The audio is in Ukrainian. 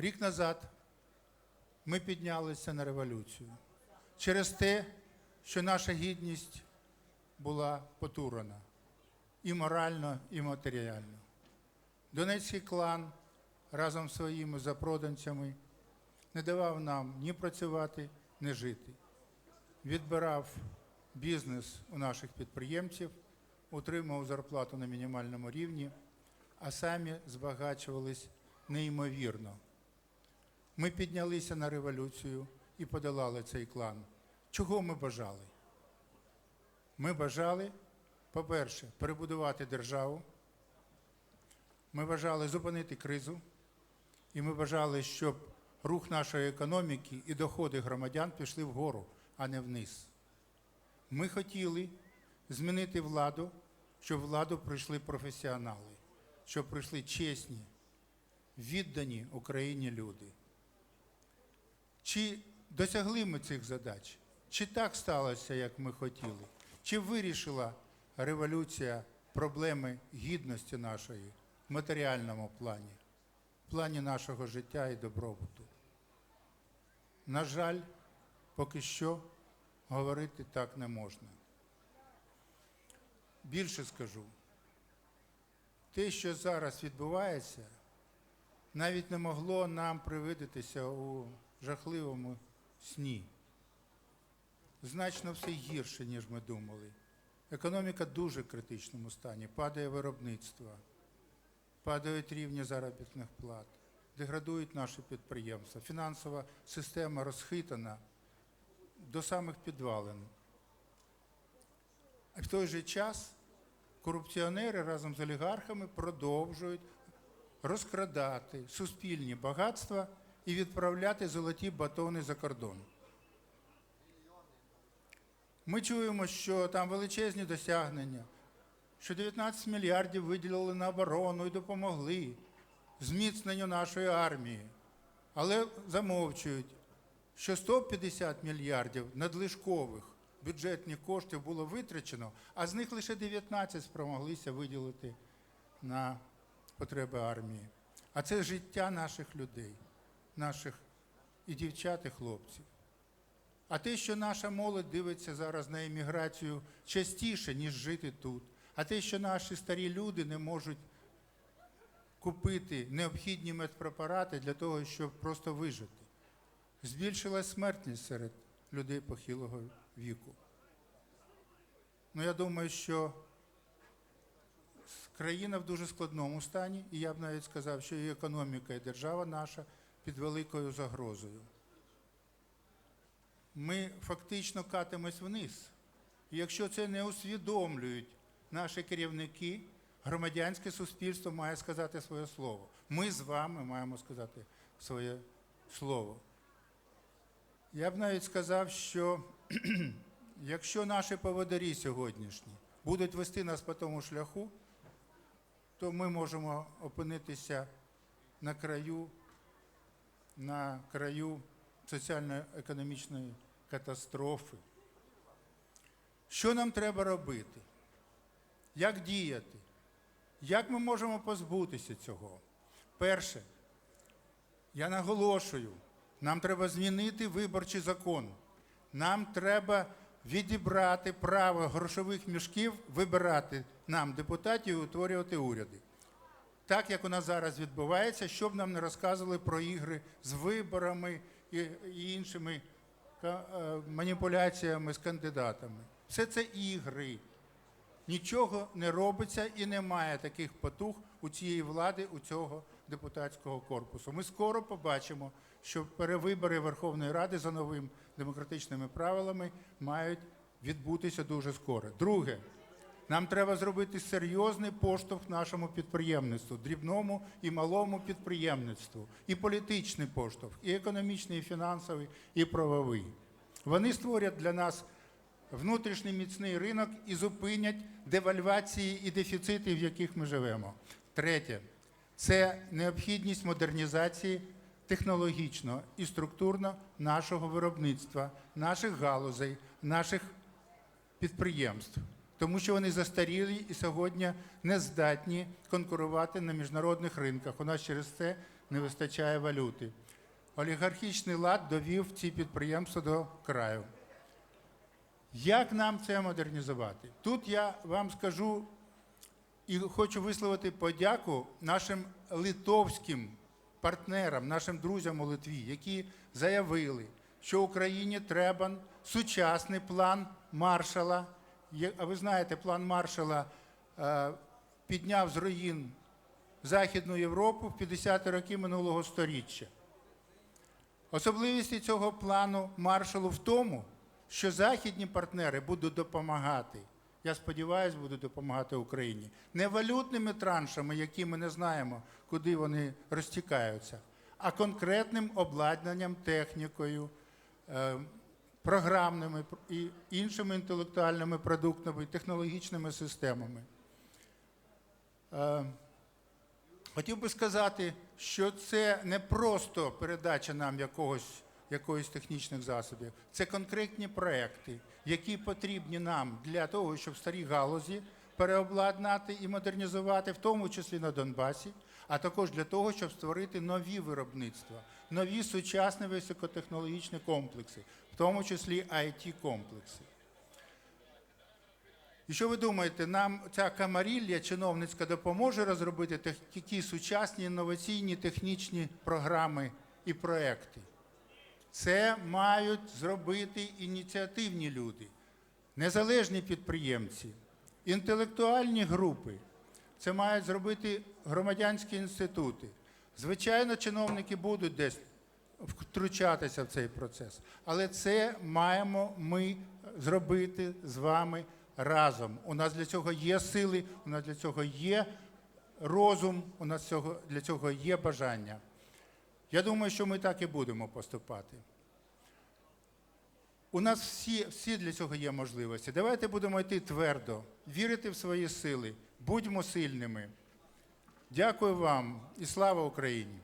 Рік назад ми піднялися на революцію через те, що наша гідність була потурена і морально, і матеріально. Донецький клан разом з своїми запроданцями не давав нам ні працювати, ні жити. Відбирав бізнес у наших підприємців, утримував зарплату на мінімальному рівні, а самі збагачувались неймовірно. Ми піднялися на революцію і подолали цей клан. Чого ми бажали? Ми бажали, по-перше, перебудувати державу. Ми бажали зупинити кризу, і ми бажали, щоб рух нашої економіки і доходи громадян пішли вгору, а не вниз. Ми хотіли змінити владу, щоб владу прийшли професіонали, щоб прийшли чесні, віддані Україні люди. Чи досягли ми цих задач? Чи так сталося, як ми хотіли? Чи вирішила революція проблеми гідності нашої в матеріальному плані, в плані нашого життя і добробуту? На жаль, поки що говорити так не можна. Більше скажу, те, що зараз відбувається, навіть не могло нам привидитися у жахливому сні. Значно все гірше, ніж ми думали. Економіка в дуже критичному стані, падає виробництво, падають рівні заробітних плат, деградують наші підприємства, фінансова система розхитана до самих підвалин. А в той же час корупціонери разом з олігархами продовжують розкрадати суспільні багатства і відправляти золоті батони за кордон. Ми чуємо, що там величезні досягнення, що 19 мільярдів виділили на оборону і допомогли зміцненню нашої армії. Але замовчують, що 150 мільярдів надлишкових бюджетних коштів було витрачено, а з них лише 19 спромоглися виділити на потреби армії. А це життя наших людей, наших і дівчат, і хлопців. А те, що наша молодь дивиться зараз на еміграцію частіше, ніж жити тут, а те, що наші старі люди не можуть купити необхідні медпрепарати для того, щоб просто вижити. Збільшилась смертність серед людей похилого віку. Ну, я думаю, що країна в дуже складному стані, і я б навіть сказав, що і економіка, і держава наша під великою загрозою. Ми фактично катимось вниз. І якщо це не усвідомлюють наші керівники, громадянське суспільство має сказати своє слово. Ми з вами маємо сказати своє слово. Я б навіть сказав, що якщо наші поводарі сьогоднішні будуть вести нас по тому шляху, то ми можемо опинитися на краю, на краю соціально-економічної катастрофи. Що нам треба робити? Як діяти? Як ми можемо позбутися цього? Перше, я наголошую, нам треба змінити виборчий закон. Нам треба відібрати право грошових мішків вибирати нам депутатів і утворювати уряди. Так як у нас зараз відбувається, щоб нам не розказували про ігри з виборами і, іншими е, маніпуляціями з кандидатами. Все це ігри. Нічого не робиться і немає таких потуг у цієї влади, у цього депутатського корпусу. Ми скоро побачимо, що перевибори Верховної Ради за новими демократичними правилами мають відбутися дуже скоро. Друге, нам треба зробити серйозний поштовх нашому підприємництву, дрібному і малому підприємництву, і політичний поштовх, і економічний, і фінансовий, і правовий. Вони створять для нас внутрішній міцний ринок і зупинять девальвації і дефіцити, в яких ми живемо. Третє це необхідність модернізації технологічно і структурно нашого виробництва, наших галузей, наших підприємств, тому що вони застарілі і сьогодні не здатні конкурувати на міжнародних ринках. У нас через це не вистачає валюти. Олігархічний лад довів ці підприємства до краю. Як нам це модернізувати? Тут я вам скажу і хочу висловити подяку нашим литовським партнерам, нашим друзям у Литві, які заявили, що Україні треба сучасний план Маршала. А ви знаєте, план Маршала е, підняв з руїн Західну Європу в 50-ті роки минулого століття. Особливість цього плану маршалу в тому, що західні партнери будуть допомагати. Я сподіваюся, будуть допомагати Україні не валютними траншами, які ми не знаємо, куди вони розтікаються, а конкретним обладнанням, технікою, е, програмними і іншими інтелектуальними продуктами, технологічними системами. Е, Хотів би сказати, що це не просто передача нам якогось, якоїсь технічних засобів, це конкретні проекти, які потрібні нам для того, щоб старі галузі переобладнати і модернізувати, в тому числі на Донбасі, а також для того, щоб створити нові виробництва, нові сучасні високотехнологічні комплекси, в тому числі it комплекси і що ви думаєте, нам ця камарілля чиновницька допоможе розробити такі сучасні інноваційні технічні програми і проекти? Це мають зробити ініціативні люди, незалежні підприємці, інтелектуальні групи. Це мають зробити громадянські інститути. Звичайно, чиновники будуть десь втручатися в цей процес, але це маємо ми зробити з вами разом. У нас для цього є сили, у нас для цього є розум, у нас для цього є бажання. Я думаю, що ми так і будемо поступати. У нас всі, всі для цього є можливості. Давайте будемо йти твердо, вірити в свої сили, будьмо сильними. Дякую вам і слава Україні!